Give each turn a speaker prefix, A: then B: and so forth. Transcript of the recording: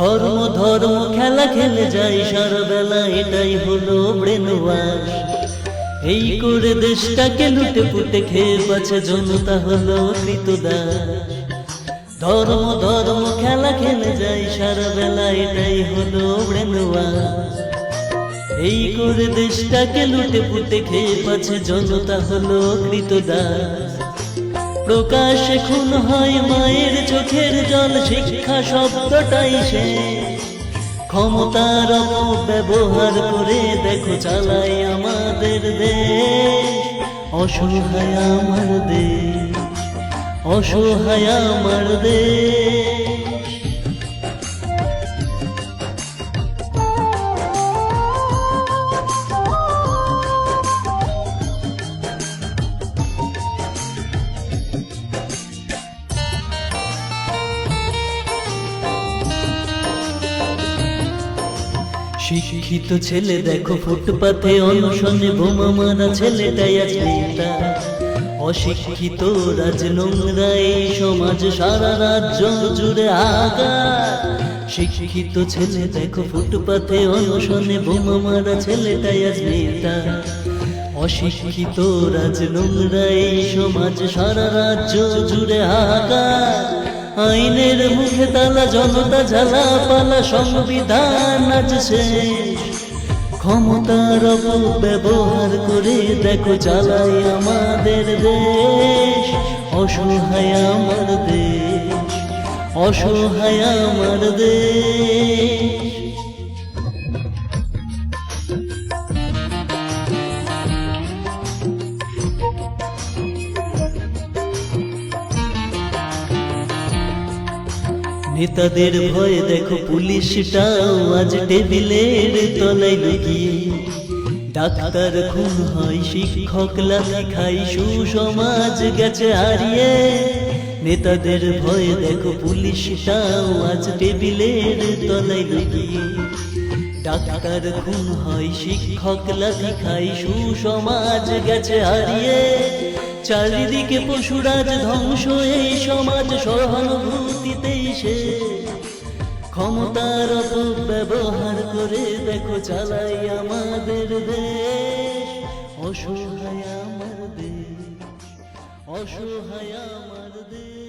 A: ধর্ম ধর্ম, খেলা খেলে যাই সারা বেলা এটাই হলো ব্রেন ওয়াশ এই করে দেশটাকে লুটে পুটে খেয়ে পাচ্ছে জনতা হলো কৃতদাস। ধর্ম ধর্ম, খেলা খেলে যাই সারা বেলা এটাই হলো ব্রেন ওয়াশ এই করে দেশটাকে লুটে পুটে খেয়ে পাচ্ছে জনতা হলো কৃতদাস। প্রকাশে খুন হয় মায়ের চোখের জল, শিক্ষা শব্দটাই সে। ক্ষমতার ব্যবহার করে দেখো চালাই আমাদের দেশ। অসহায় আমার দেশ, অসহায় আমার দেশ। শিক্ষিত ছেলে, দেখো ফুটপাথে অনশনে বোমা মারা ছেলেটাই আজ অশিক্ষিত রাজ নোংরা এই সমাজ, সারা রাজ্য জুড়ে আগা শিক্ষিত ছেলে, দেখো ফুটপাথে অনশনে বোমা মারা ছেলেটাই আজ অশিক্ষিত রাজ নোংরা এই সমাজ, সারা রাজ্য জুড়ে আগা আইনের মুখে তালা, জনতা ঝালা পালা, সংবিধান আছে ক্ষমতার ব্যবহার করে দেখো চালাই আমাদের দেশ। অসহায় আমার দেশ, অসহায় আমার দেশ। নেতাদের ভয়ে দেখো পুলিশটাও আজ টেবিলের তলায় লুকিয়ে। ডাক্তার খুন হয়, শিক্ষক লাথি খাই সুসমাজ গেছে হারিয়ে। নেতাদের ভয়ে দেখো পুলিশটাও আজ টেবিলের তলায় লুকিয়ে। ডাক্তার খুন হয় শিক্ষক লাথি খাই সুসমাজ গেছে হারিয়ে। চারিদিকে পশুরাজ ধ্বংস, এই সমাজ সহানুভূতিতেই সে ক্ষমতার ব্যবহার করে দেখো, চালাই আমাদের দেশ। অসহায় আমার দেশ, অসহায় আমার দেশ।